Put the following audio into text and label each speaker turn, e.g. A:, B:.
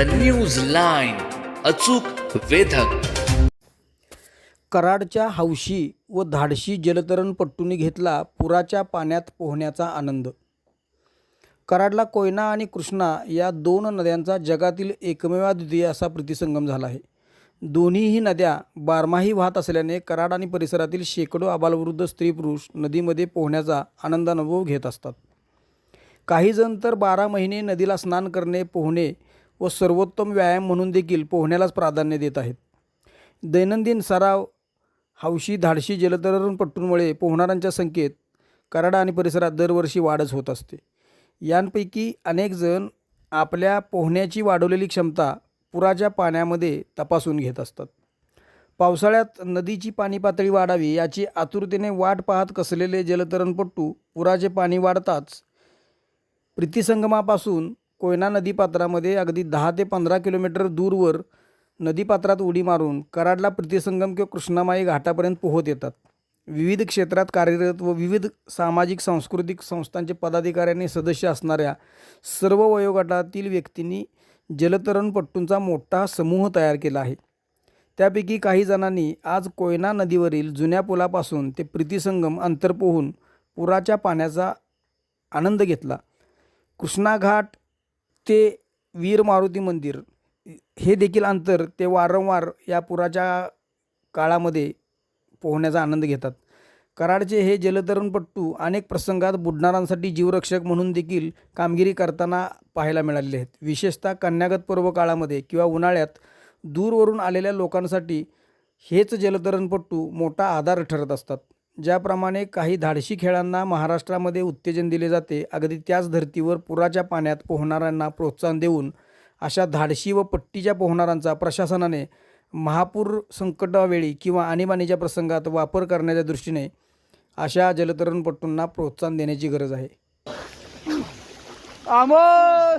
A: The news line अचूक वेधक.
B: कराडच्या हौशी व धाडशी जलतरणपट्टूंनी घेतला पुराच्या पाण्यात पोहण्याचा आनंद. कराडला कोयना आणि कृष्णा या दोन नद्यांचा जगातील एकमेवाद्वितीय असा प्रतिसंगम झाला आहे. दोन्हीही नद्या बारमाही वाहत असल्याने कराड आणि परिसरातील शेकडो आबालवृद्ध स्त्री पुरुष नदीमध्ये पोहण्याचा आनंदानुभव घेत असतात. काही जण तर बारा महिने नदीला स्नान करणे पोहणे व सर्वोत्तम व्यायाम म्हणून देखील पोहण्यालाच प्राधान्य देत आहेत. दैनंदिन सराव हौशी धाडशी जलतरणपट्टूंमुळे पोहणाऱ्यांच्या संख्येत कराडा आणि परिसरात दरवर्षी वाढच होत असते. यांपैकी अनेकजण आपल्या पोहण्याची वाढवलेली क्षमता पुराच्या पाण्यामध्ये तपासून घेत असतात. पावसाळ्यात नदीची पाणी पातळी वाढावी याची आतुरतेने वाट पाहत कसलेले जलतरणपट्टू पुराचे पाणी वाढताच प्रीतिसंगमापासून कोयना नदीपात्रामध्ये अगदी दहा ते पंधरा किलोमीटर दूरवर नदीपात्रात उडी मारून कराडला प्रीतिसंगम किंवा कृष्णामाई घाटापर्यंत पोहत येतात. विविध क्षेत्रात कार्यरत व विविध सामाजिक सांस्कृतिक संस्थांचे पदाधिकारी आणि सदस्य असणाऱ्या सर्व वयोगटातील व्यक्तींनी जलतरणपट्टूंचा मोठा समूह तयार केला आहे. त्यापैकी काही जणांनी आज कोयना नदीवरील जुन्या पुलापासून ते प्रीतिसंगम अंतर पोहून पुराच्या पाण्याचा आनंद घेतला. कृष्णाघाट ते वीर मारुती मंदिर हे देखील अंतर ते वारंवार या पुराच्या काळामध्ये पोहण्याचा आनंद घेतात. कराडचे हे जलतरणपट्टू अनेक प्रसंगात बुडणारांसाठी जीवरक्षक म्हणून देखील कामगिरी करताना पाहायला मिळालेले आहेत. विशेषतः कन्यागत पर्व काळामध्ये किंवा उन्हाळ्यात दूरवरून आलेल्या लोकांसाठी हेच जलतरणपट्टू मोठा आधार ठरत असतात. ज्याप्रमाणे काही धाडशी खेळांना महाराष्ट्रामध्ये उत्तेजन दिले जाते अगदी त्याच धर्तीवर पुराच्या पाण्यात पोहणाऱ्यांना प्रोत्साहन देऊन अशा धाडशी व पट्टीच्या पोहणाऱ्यांचा प्रशासनाने महापूर संकटावेळी किंवा आणीबाणीच्या प्रसंगात वापर करण्याच्या दृष्टीने अशा जलतरणपट्टूंना प्रोत्साहन देण्याची गरज आहे.
C: अमोल!